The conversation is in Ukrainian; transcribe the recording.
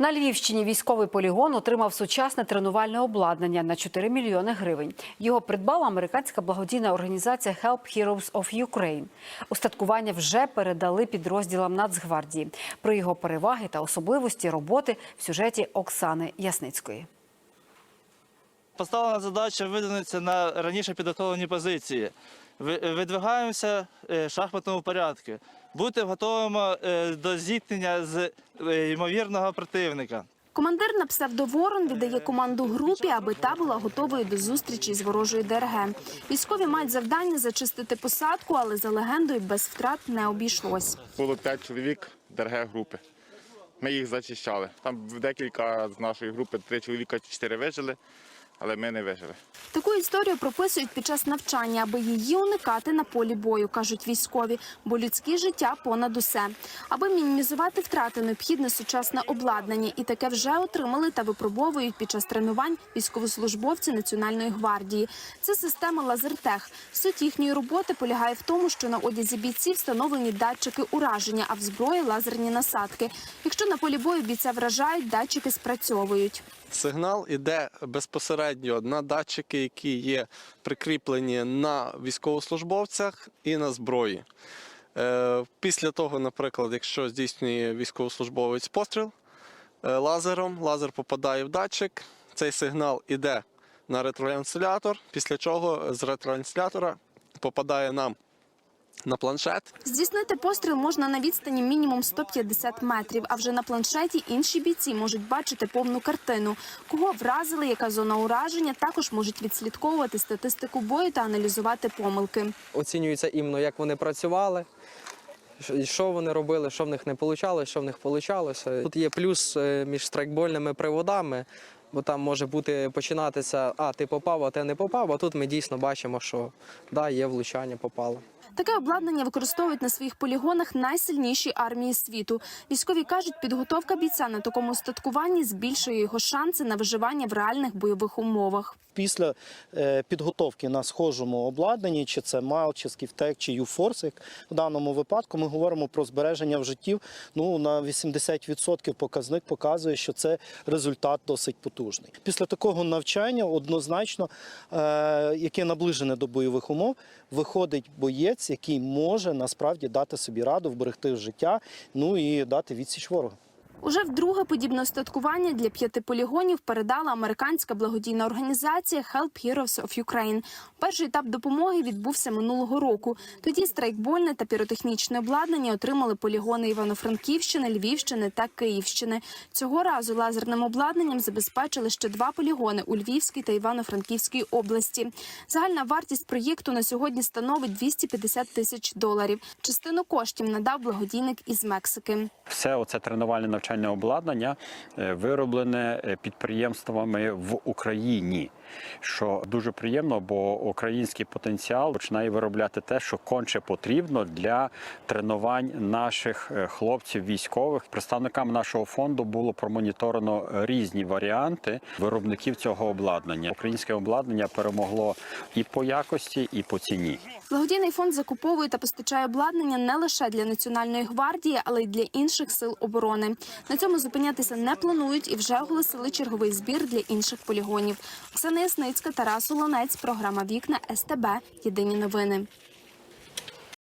На Львівщині військовий полігон отримав сучасне тренувальне обладнання на 4 мільйони гривень. Його придбала американська благодійна організація Help Heroes of Ukraine. Устаткування вже передали підрозділам Нацгвардії. Про його переваги та особливості роботи в сюжеті Оксани Ясницької. Поставлена задача видвинутися на раніше підготовлені позиції. Ви- Видвигаємося е, в шахматному порядку. Бути готовими е, до зіткнення з е, ймовірного противника. Командир на псевдоворон віддає команду групі, аби та була готовою до зустрічі з ворожою ДРГ. Військові мають завдання зачистити посадку, але за легендою без втрат не обійшлось. Було п'ять чоловік ДРГ групи. Ми їх зачищали. Там декілька з нашої групи, три чоловіка, чотири вижили, але ми не вижили. Таку історію прописують під час навчання, аби її уникати на полі бою, кажуть військові, бо людське життя понад усе. Аби мінімізувати втрати, необхідне сучасне обладнання, і таке вже отримали та випробовують під час тренувань військовослужбовці Національної гвардії. Це система Лазертех. Суть їхньої роботи полягає в тому, що на одязі бійців встановлені датчики ураження, а в зброї лазерні насадки. Якщо на полі бою бійця вражають, датчики спрацьовують. Сигнал іде безпосередньо на датчики, які є прикріплені на військовослужбовцях і на зброї. Е, Після того, наприклад, якщо здійснює військовослужбовець постріл е, лазером, лазер попадає в датчик, цей сигнал іде на ретранслятор, після чого з ретранслятора попадає нам на планшет. Здійснити постріл можна на відстані мінімум 150 метрів. А вже на планшеті інші бійці можуть бачити повну картину. Кого вразили, яка зона ураження, також можуть відслідковувати статистику бою та аналізувати помилки. оцінюється іменно, як вони працювали, що- що вони робили, що в них не вийшло, що в них вийшло. Тут є плюс е, між страйкбольними приводами, бо там може бути починатися, а ти попав, а ти не попав. А тут ми дійсно бачимо, що да, є влучання, попало. Таке обладнання використовують на своїх полігонах найсильніші армії світу. Військові кажуть, підготовка бійця на такому устаткуванні збільшує його шанси на виживання в реальних бойових умовах. Після е, підготовки на схожому обладнанні, чи це МАЛ, чи Скіфтек, чи Юфорс, як в даному випадку, ми говоримо про збереження в життів. Ну на 80% показник показує, що це результат досить потужний. Після такого навчання однозначно, е, яке наближене до бойових умов, виходить боєць, який може насправді дати собі раду, вберегти життя, ну і дати відсіч ворогу. Уже вдруге подібне устаткування для п'яти полігонів передала американська благодійна організація Help Heroes of Ukraine. Перший етап допомоги відбувся минулого року. Тоді страйкбольне та піротехнічне обладнання отримали полігони Івано-Франківщини, Львівщини та Київщини. Цього разу лазерним обладнанням забезпечили ще два полігони у Львівській та Івано-Франківській області. Загальна вартість проєкту на сьогодні становить 250 тисяч доларів. Частину коштів надав благодійник із Мексики. Все оце тренувальне навчальне обладнання е, вироблене е, підприємствами в Україні. Що дуже приємно, бо український потенціал починає виробляти те, що конче потрібно для тренувань наших е, хлопців військових. Представникам нашого фонду було промоніторено різні варіанти виробників цього обладнання. Українське обладнання перемогло і по якості, і по ціні. Благодійний фонд закуповує та постачає обладнання не лише для національної гвардії, але й для інших сил оборони. На цьому зупинятися не планують і вже оголосили черговий збір для інших полігонів. Оксана Ясницька, Тарас Олонець, програма Вікна СТБ. Єдині новини.